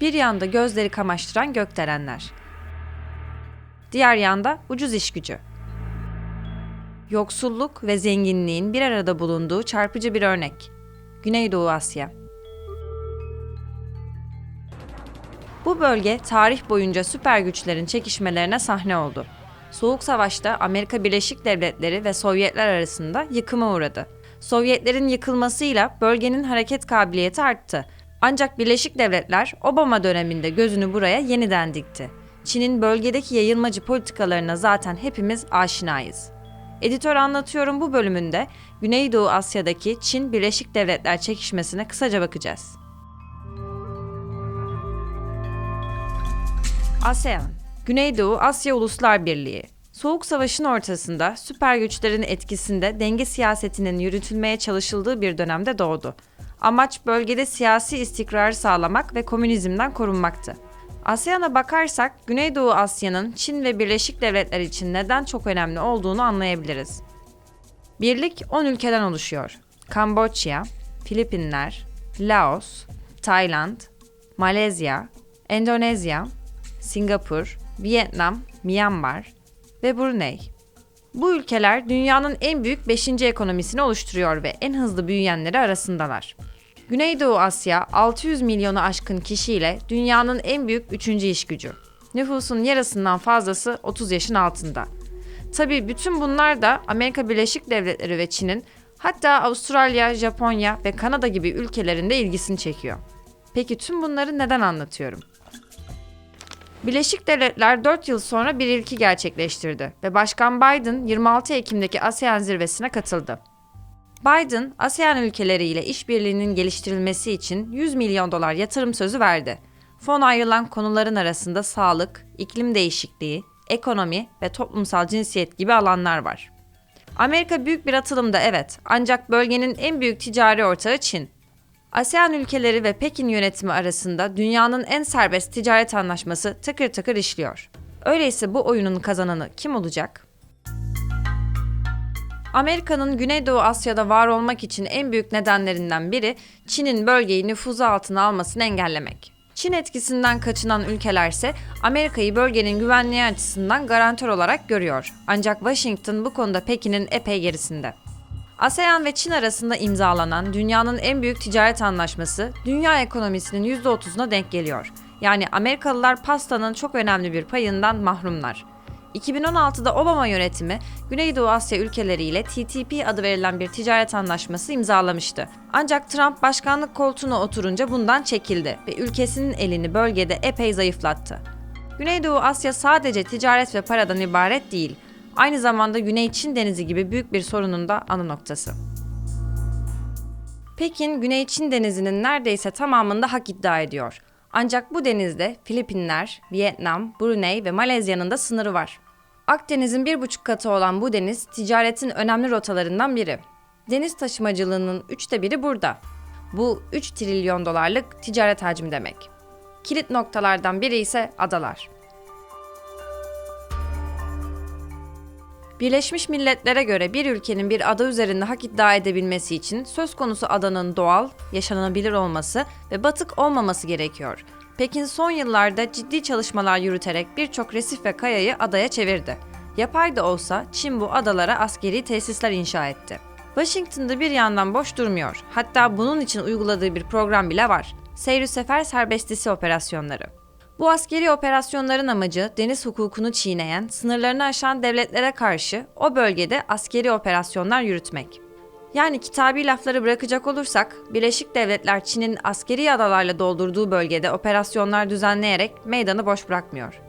Bir yanda gözleri kamaştıran gökdelenler. Diğer yanda ucuz iş gücü. Yoksulluk ve zenginliğin bir arada bulunduğu çarpıcı bir örnek. Güneydoğu Asya. Bu bölge tarih boyunca süper güçlerin çekişmelerine sahne oldu. Soğuk Savaş'ta Amerika Birleşik Devletleri ve Sovyetler arasında yıkıma uğradı. Sovyetlerin yıkılmasıyla bölgenin hareket kabiliyeti arttı. Ancak Birleşik Devletler Obama döneminde gözünü buraya yeniden dikti. Çin'in bölgedeki yayılmacı politikalarına zaten hepimiz aşinayız. Editör Anlatıyorum bu bölümünde Güneydoğu Asya'daki Çin Birleşik Devletler çekişmesine kısaca bakacağız. ASEAN, Güneydoğu Asya Uluslar Birliği. Soğuk Savaş'ın ortasında süper güçlerin etkisinde denge siyasetinin yürütülmeye çalışıldığı bir dönemde doğdu. Amaç bölgede siyasi istikrarı sağlamak ve komünizmden korunmaktı. ASEAN'a bakarsak Güneydoğu Asya'nın Çin ve Birleşik Devletler için neden çok önemli olduğunu anlayabiliriz. Birlik 10 ülkeden oluşuyor. Kamboçya, Filipinler, Laos, Tayland, Malezya, Endonezya, Singapur, Vietnam, Myanmar ve Brunei. Bu ülkeler dünyanın en büyük 5. ekonomisini oluşturuyor ve en hızlı büyüyenleri arasındalar. Güneydoğu Asya 600 milyonu aşkın kişiyle dünyanın en büyük 3. iş gücü. Nüfusun yarısından fazlası 30 yaşın altında. Tabii bütün bunlar da Amerika Birleşik Devletleri ve Çin'in hatta Avustralya, Japonya ve Kanada gibi ülkelerin de ilgisini çekiyor. Peki tüm bunları neden anlatıyorum? Birleşik Devletler 4 yıl sonra bir ilki gerçekleştirdi ve Başkan Biden 26 Ekim'deki ASEAN zirvesine katıldı. Biden, ASEAN ülkeleriyle işbirliğinin geliştirilmesi için 100 milyon dolar yatırım sözü verdi. Fon ayrılan konuların arasında sağlık, iklim değişikliği, ekonomi ve toplumsal cinsiyet gibi alanlar var. Amerika büyük bir atılımda evet ancak bölgenin en büyük ticari ortağı Çin. ASEAN ülkeleri ve Pekin yönetimi arasında dünyanın en serbest ticaret anlaşması tıkır tıkır işliyor. Öyleyse bu oyunun kazananı kim olacak? Amerika'nın Güneydoğu Asya'da var olmak için en büyük nedenlerinden biri Çin'in bölgeyi nüfuzu altına almasını engellemek. Çin etkisinden kaçınan ülkelerse Amerika'yı bölgenin güvenliği açısından garantör olarak görüyor. Ancak Washington bu konuda Pekin'in epey gerisinde. ASEAN ve Çin arasında imzalanan dünyanın en büyük ticaret anlaşması dünya ekonomisinin %30'una denk geliyor. Yani Amerikalılar pastanın çok önemli bir payından mahrumlar. 2016'da Obama yönetimi Güneydoğu Asya ülkeleriyle TTP adı verilen bir ticaret anlaşması imzalamıştı. Ancak Trump başkanlık koltuğuna oturunca bundan çekildi ve ülkesinin elini bölgede epey zayıflattı. Güneydoğu Asya sadece ticaret ve paradan ibaret değil, aynı zamanda Güney Çin Denizi gibi büyük bir sorunun da ana noktası. Pekin, Güney Çin Denizi'nin neredeyse tamamında hak iddia ediyor. Ancak bu denizde Filipinler, Vietnam, Brunei ve Malezya'nın da sınırı var. Akdeniz'in bir buçuk katı olan bu deniz ticaretin önemli rotalarından biri. Deniz taşımacılığının üçte biri burada. Bu 3 trilyon dolarlık ticaret hacmi demek. Kilit noktalardan biri ise adalar. Birleşmiş Milletler'e göre bir ülkenin bir ada üzerinde hak iddia edebilmesi için söz konusu adanın doğal, yaşanabilir olması ve batık olmaması gerekiyor. Pekin son yıllarda ciddi çalışmalar yürüterek birçok resif ve kayayı adaya çevirdi. Yapay da olsa Çin bu adalara askeri tesisler inşa etti. Washington'da bir yandan boş durmuyor. Hatta bunun için uyguladığı bir program bile var. Seyri Sefer Serbestisi operasyonları. Bu askeri operasyonların amacı deniz hukukunu çiğneyen, sınırlarını aşan devletlere karşı o bölgede askeri operasyonlar yürütmek. Yani kitabi lafları bırakacak olursak, Birleşik Devletler Çin'in askeri adalarla doldurduğu bölgede operasyonlar düzenleyerek meydanı boş bırakmıyor.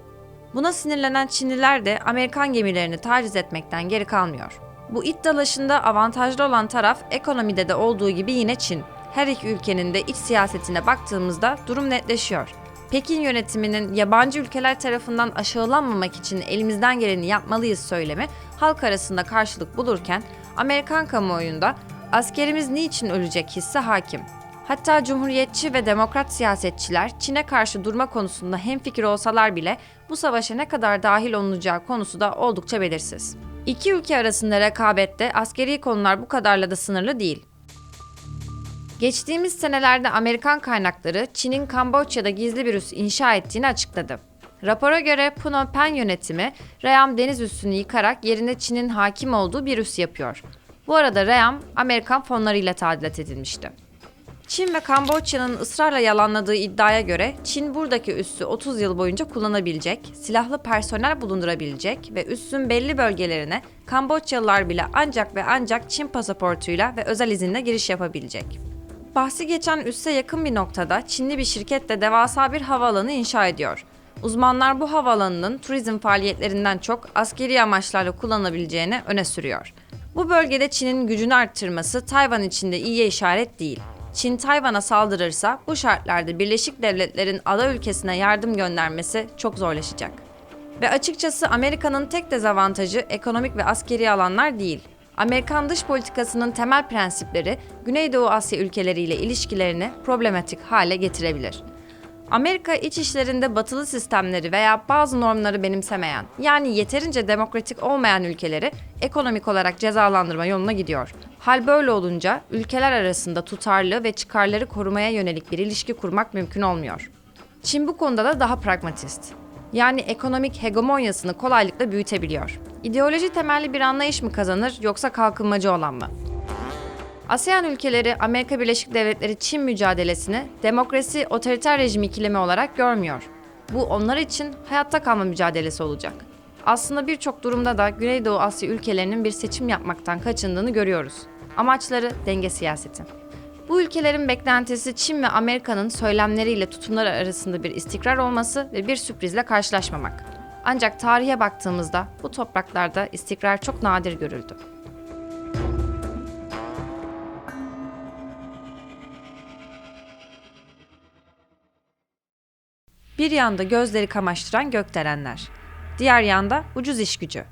Buna sinirlenen Çinliler de Amerikan gemilerini taciz etmekten geri kalmıyor. Bu it dalaşında avantajlı olan taraf ekonomide de olduğu gibi yine Çin. Her iki ülkenin de iç siyasetine baktığımızda durum netleşiyor. Pekin yönetiminin yabancı ülkeler tarafından aşağılanmamak için elimizden geleni yapmalıyız söylemi halk arasında karşılık bulurken Amerikan kamuoyunda askerimiz niçin ölecek hissi hakim. Hatta cumhuriyetçi ve demokrat siyasetçiler Çin'e karşı durma konusunda hemfikir olsalar bile bu savaşa ne kadar dahil olunacağı konusu da oldukça belirsiz. İki ülke arasında rekabette askeri konular bu kadarla da sınırlı değil. Geçtiğimiz senelerde Amerikan kaynakları Çin'in Kamboçya'da gizli bir üs inşa ettiğini açıkladı. Rapora göre Phnom Penh yönetimi Reyam deniz üssünü yıkarak yerine Çin'in hakim olduğu bir üs yapıyor. Bu arada Reyam Amerikan fonlarıyla tadilat edilmişti. Çin ve Kamboçya'nın ısrarla yalanladığı iddiaya göre Çin buradaki üssü 30 yıl boyunca kullanabilecek, silahlı personel bulundurabilecek ve üssün belli bölgelerine Kamboçyalılar bile ancak ve ancak Çin pasaportuyla ve özel izinle giriş yapabilecek. Bahsi geçen üsse yakın bir noktada Çinli bir şirket de devasa bir havaalanı inşa ediyor. Uzmanlar bu havaalanının turizm faaliyetlerinden çok askeri amaçlarla kullanılabileceğini öne sürüyor. Bu bölgede Çin'in gücünü arttırması Tayvan için de iyiye işaret değil. Çin Tayvan'a saldırırsa bu şartlarda Birleşik Devletler'in ada ülkesine yardım göndermesi çok zorlaşacak. Ve açıkçası Amerika'nın tek dezavantajı ekonomik ve askeri alanlar değil. Amerikan dış politikasının temel prensipleri Güneydoğu Asya ülkeleriyle ilişkilerini problematik hale getirebilir. Amerika iç işlerinde batılı sistemleri veya bazı normları benimsemeyen, yani yeterince demokratik olmayan ülkeleri ekonomik olarak cezalandırma yoluna gidiyor. Hal böyle olunca ülkeler arasında tutarlı ve çıkarları korumaya yönelik bir ilişki kurmak mümkün olmuyor. Çin bu konuda da daha pragmatist. Yani ekonomik hegemonyasını kolaylıkla büyütebiliyor. İdeoloji temelli bir anlayış mı kazanır yoksa kalkınmacı olan mı? ASEAN ülkeleri Amerika Birleşik Devletleri Çin mücadelesini demokrasi otoriter rejim ikilemi olarak görmüyor. Bu onlar için hayatta kalma mücadelesi olacak. Aslında birçok durumda da Güneydoğu Asya ülkelerinin bir seçim yapmaktan kaçındığını görüyoruz. Amaçları denge siyaseti. Bu ülkelerin beklentisi Çin ve Amerika'nın söylemleriyle tutumları arasında bir istikrar olması ve bir sürprizle karşılaşmamak. Ancak tarihe baktığımızda bu topraklarda istikrar çok nadir görüldü. Bir yanda gözleri kamaştıran gökdelenler, diğer yanda ucuz iş gücü.